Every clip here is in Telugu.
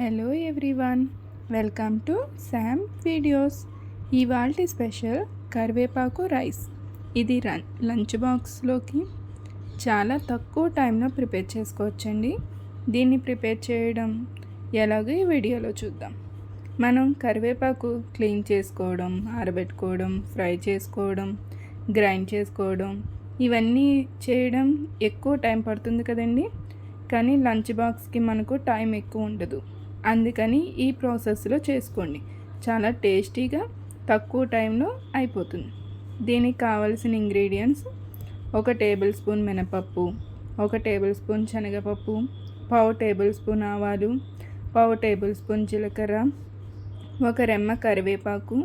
Hello everyone welcome to Sam videos ఇవాల్టి స్పెషల్ కరివేపాకు రైస్. ఇది రన్ లంచ్ బాక్స్లోకి చాలా తక్కువ టైంలో ప్రిపేర్ చేసుకోవచ్చండి. దీన్ని ప్రిపేర్ చేయడం ఎలాగో ఈ వీడియోలో చూద్దాం. మనం కరివేపాకు క్లీన్ చేసుకోవడం ఆరబెట్టుకోవడం ఫ్రై చేసుకోవడం గ్రైండ్ చేసుకోవడం ఇవన్నీ చేయడం ఎక్కువ టైం పడుతుంది కదండి. కానీ లంచ్ బాక్స్కి మనకు టైం ఎక్కువ ఉండదు. అందుకని ఈ ప్రాసెస్లో చేసుకోండి. చాలా టేస్టీగా తక్కువ టైంలో అయిపోతుంది. దీనికి కావలసిన ఇంగ్రీడియంట్స్ ఒక టేబుల్ స్పూన్ మినపప్పు ఒక టేబుల్ స్పూన్ శనగపప్పు పావు టేబుల్ స్పూన్ ఆవాలు పావు టేబుల్ స్పూన్ జీలకర్ర ఒక రెమ్మ కరివేపాకు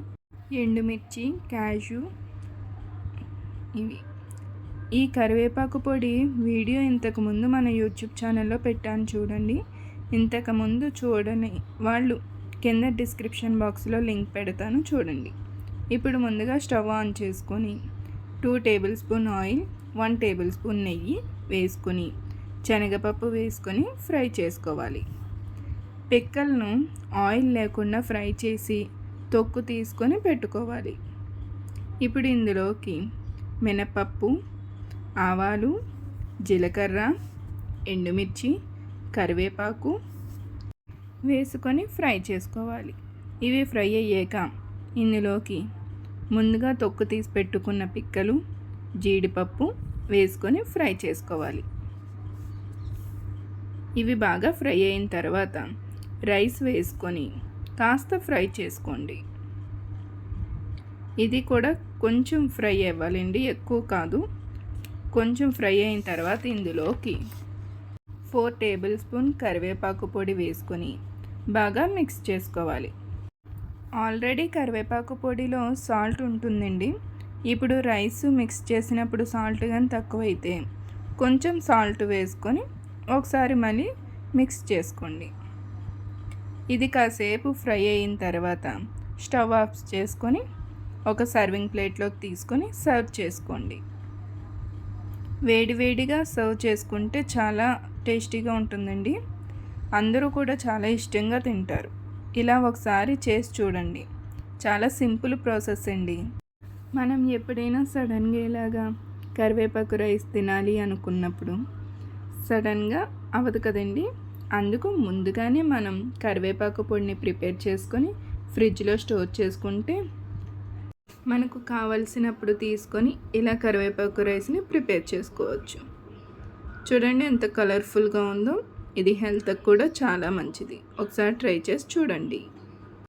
ఎండుమిర్చి క్యాషు ఇవి. ఈ కరివేపాకు పొడి వీడియో ఇంతకుముందు మన యూట్యూబ్ ఛానల్లో పెట్టాను చూడండి. ఇంతకుముందు చూడని వాళ్ళు కింద డిస్క్రిప్షన్ బాక్స్లో లింక్ పెడతాను చూడండి. ఇప్పుడు ముందుగా స్టవ్ ఆన్ చేసుకొని two tablespoon oil one tablespoon నెయ్యి వేసుకొని శనగపప్పు వేసుకొని ఫ్రై చేసుకోవాలి. పిక్కలను ఆయిల్ లేకుండా ఫ్రై చేసి తొక్కు తీసుకొని పెట్టుకోవాలి. ఇప్పుడు ఇందులోకి మినపప్పు ఆవాలు జీలకర్ర ఎండుమిర్చి కరివేపాకు వేసుకొని ఫ్రై చేసుకోవాలి. ఇవి ఫ్రై అయ్యాక ఇందులోకి ముందుగా తొక్కు తీసి పెట్టుకున్న పిక్కలు జీడిపప్పు వేసుకొని ఫ్రై చేసుకోవాలి. ఇవి బాగా ఫ్రై అయిన తర్వాత రైస్ వేసుకొని కాస్త ఫ్రై చేసుకోండి. ఇది కూడా కొంచెం ఫ్రై అవ్వాలండి ఎక్కువ కాదు. కొంచెం ఫ్రై అయిన తర్వాత ఇందులోకి ఫోర్ టేబుల్ స్పూన్ కరివేపాకు పొడి వేసుకొని బాగా మిక్స్ చేసుకోవాలి. ఆల్రెడీ కరివేపాకు పొడిలో సాల్ట్ ఉంటుందండి. ఇప్పుడు రైస్ మిక్స్ చేసినప్పుడు సాల్ట్ కానీ తక్కువైతే కొంచెం సాల్ట్ వేసుకొని ఒకసారి మళ్ళీ మిక్స్ చేసుకోండి. ఇది కాసేపు ఫ్రై అయిన తర్వాత స్టవ్ ఆఫ్ చేసుకొని ఒక సర్వింగ్ ప్లేట్లోకి తీసుకొని సర్వ్ చేసుకోండి. వేడివేడిగా సర్వ్ చేసుకుంటే చాలా టేస్టీగా ఉంటుందండి. అందరూ కూడా చాలా ఇష్టంగా తింటారు. ఇలా ఒకసారి చేసి చూడండి. చాలా సింపుల్ ప్రాసెస్ అండి. మనం ఎప్పుడైనా సడన్గా ఇలాగా కరివేపాకు రైస్ తినాలి అనుకున్నప్పుడు సడన్గా అవ్వదు కదండి. అందుకు ముందుగానే మనం కరివేపాకు పొడిని ప్రిపేర్ చేసుకొని ఫ్రిడ్జ్లో స్టోర్ చేసుకుంటే మనకు కావలసినప్పుడు తీసుకొని ఇలా కరివేపాకు రైస్ని ప్రిపేర్ చేసుకోవచ్చు. చూడండి ఎంత కలర్ఫుల్గా ఉందో. ఇది హెల్త్కి కూడా చాలా మంచిది. ఒకసారి ట్రై చేసి చూడండి.